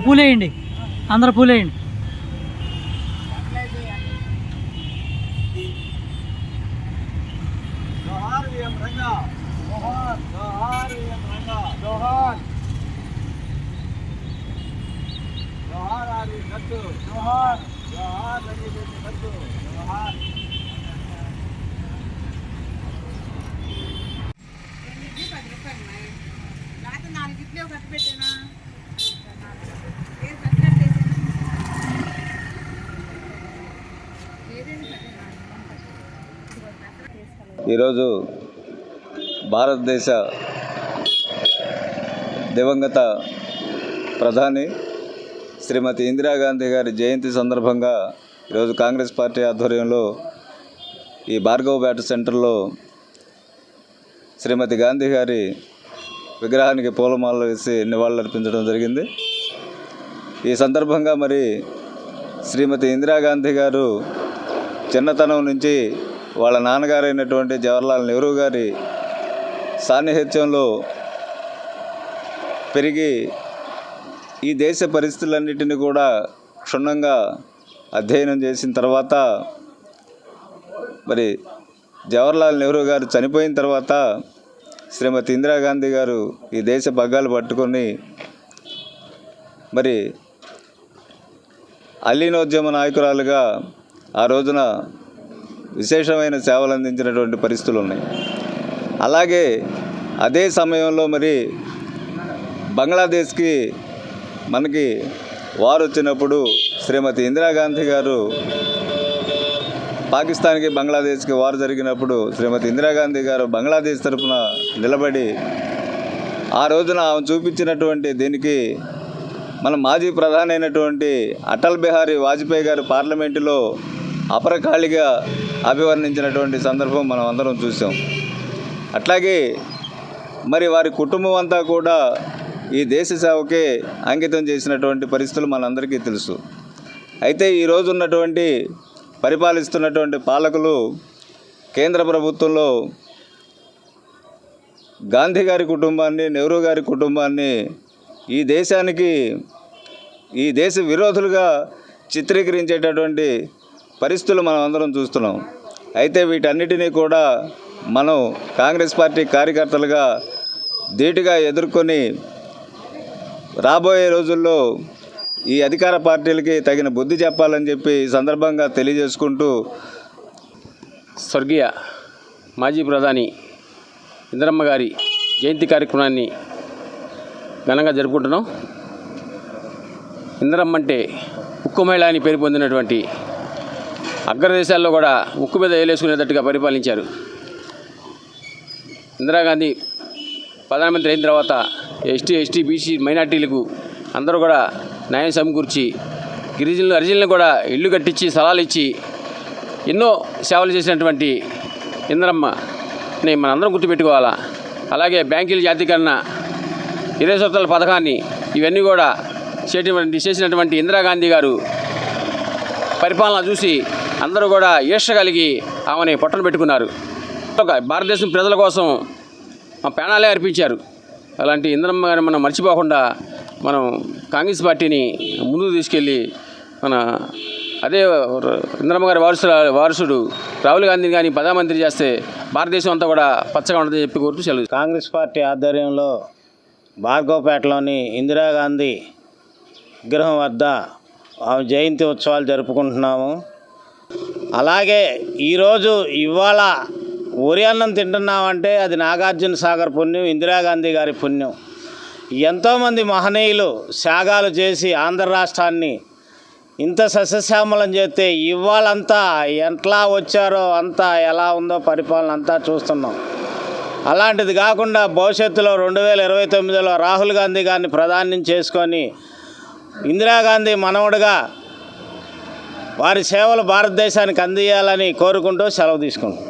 పూలేయండి అందరు పూలేయండి జోహార్ జోహార్ జోహార్ ఇడ్లీ ఒక పెట్టానా ఈరోజు భారతదేశ దివంగత ప్రధాని శ్రీమతి ఇందిరాగాంధీ గారి జయంతి సందర్భంగా ఈరోజు కాంగ్రెస్ పార్టీ ఆధ్వర్యంలో ఈ భార్గవపేట సెంటర్లో శ్రీమతి గాంధీ గారి విగ్రహానికి పూలమాలలు వేసి నివాళులర్పించడం జరిగింది. ఈ సందర్భంగా మరి శ్రీమతి ఇందిరాగాంధీ గారు చిన్నతనం నుంచి వాళ్ళ నాన్నగారైనటువంటి జవహర్లాల్ నెహ్రూ గారి సాన్నిహిత్యంలో పెరిగి ఈ దేశ పరిస్థితులన్నిటిని కూడా క్షుణ్ణంగా అధ్యయనం చేసిన తర్వాత మరి జవహర్లాల్ నెహ్రూ గారు చనిపోయిన తర్వాత శ్రీమతి ఇందిరాగాంధీ గారు ఈ దేశ పగ్గాలు పట్టుకొని మరి అల్లీనోద్యమ నాయకురాలుగా ఆ రోజున విశేషమైన సేవలు అందించినటువంటి పరిస్థితులు ఉన్నాయి. అలాగే అదే సమయంలో మరి బంగ్లాదేశ్కి మనకి వారు వచ్చినప్పుడు శ్రీమతి ఇందిరాగాంధీ గారు పాకిస్తాన్కి బంగ్లాదేశ్కి వారు జరిగినప్పుడు శ్రీమతి ఇందిరాగాంధీ గారు బంగ్లాదేశ్ తరఫున నిలబడి ఆ రోజున ఆమె చూపించినటువంటి దీనికి మన మాజీ ప్రధాని అయినటువంటి అటల్ బిహారీ వాజ్పేయి గారు పార్లమెంటులో అపరకాళిగా అభివర్ణించినటువంటి సందర్భం మనం అందరం చూసాం అట్లాగే మరి వారి కుటుంబం అంతా కూడా ఈ దేశ సేవకే అంకితం చేసినటువంటి పరిస్థితులు మనందరికీ తెలుసు. అయితే ఈరోజు ఉన్నటువంటి పరిపాలిస్తున్నటువంటి పాలకులు కేంద్ర ప్రభుత్వంలో గాంధీ గారి కుటుంబాన్ని నెహ్రూ గారి కుటుంబాన్ని ఈ దేశానికి ఈ దేశ విరోధులుగా చిత్రీకరించేటటువంటి పరిస్థితులు మనం అందరం చూస్తున్నాం. అయితే వీటన్నిటినీ కూడా మనం కాంగ్రెస్ పార్టీ కార్యకర్తలుగా ధీటుగా ఎదుర్కొని రాబోయే రోజుల్లో ఈ అధికార పార్టీలకి తగిన బుద్ధి చెప్పాలని చెప్పి ఈ సందర్భంగా తెలియజేసుకుంటూ స్వర్గీయ మాజీ ప్రధాని ఇందిరమ్మ గారి జయంతి కార్యక్రమాన్ని ఘనంగా జరుపుకుంటున్నాం. ఇందిరమ్మ అంటే ఉక్కు మహిళ అని పేరు పొందినటువంటి అగ్రదేశాల్లో కూడా ఉక్కు మీద వేలేసుకునేటట్టుగా పరిపాలించారు. ఇందిరాగాంధీ ప్రధానమంత్రి అయిన తర్వాత ఎస్టీ ఎస్టీ బీసీ మైనార్టీలకు అందరూ కూడా న్యాయం సమకూర్చి గిరిజనులు అరిజనులు కూడా ఇల్లు కట్టించి స్థలాలు ఇచ్చి ఎన్నో సేవలు చేసినటువంటి ఇంద్రమ్మని మనందరం గుర్తుపెట్టుకోవాలా. అలాగే బ్యాంకుల జాతీకరణ ఇరవై సంవత్సరాల పథకాన్ని ఇవన్నీ కూడా చేసినటువంటి చేసినటువంటి ఇందిరాగాంధీ గారు పరిపాలన చూసి అందరూ కూడా ఈర్ష కలిగి ఆమెని పొట్టను పెట్టుకున్నారు. ఒక భారతదేశం ప్రజల కోసం మా ప్రాణాలే అర్పించారు. అలాంటి ఇంద్రమ్మ గారిని మనం మర్చిపోకుండా మనం కాంగ్రెస్ పార్టీని ముందుకు తీసుకెళ్ళి మన అదే ఇంద్రమ్మ గారి వారసుడు వారసుడు రాహుల్ గాంధీని కానీ ప్రధానమంత్రి చేస్తే భారతదేశం అంతా కూడా పచ్చగా ఉంటుందని చెప్పి కోరుతూ సెలవు కాంగ్రెస్ పార్టీ ఆధ్వర్యంలో భార్గవపేటలోని ఇందిరాగాంధీ విగ్రహం వద్ద ఆమె జయంతి ఉత్సవాలు జరుపుకుంటున్నాము. అలాగే ఈరోజు ఇవాళ వరి అన్నం తింటున్నామంటే అది నాగార్జున సాగర్ పుణ్యం ఇందిరాగాంధీ గారి పుణ్యం. ఎంతోమంది మహనీయులు త్యాగాలు చేసి ఆంధ్ర రాష్ట్రాన్ని ఇంత సస్యశ్యామలం చేస్తే ఇవాళంతా ఎట్లా వచ్చారో అంతా ఎలా ఉందో పరిపాలన అంతా చూస్తున్నాం. అలాంటిది కాకుండా భవిష్యత్తులో రెండు వేల ఇరవై తొమ్మిదిలో రాహుల్ గాంధీ గారిని ప్రధాని చేసుకొని ఇందిరాగాంధీ మనవడుగా వారి సేవలు భారతదేశానికి అందియాలని కోరుకుంటూ సెలవు తీసుకుంటాం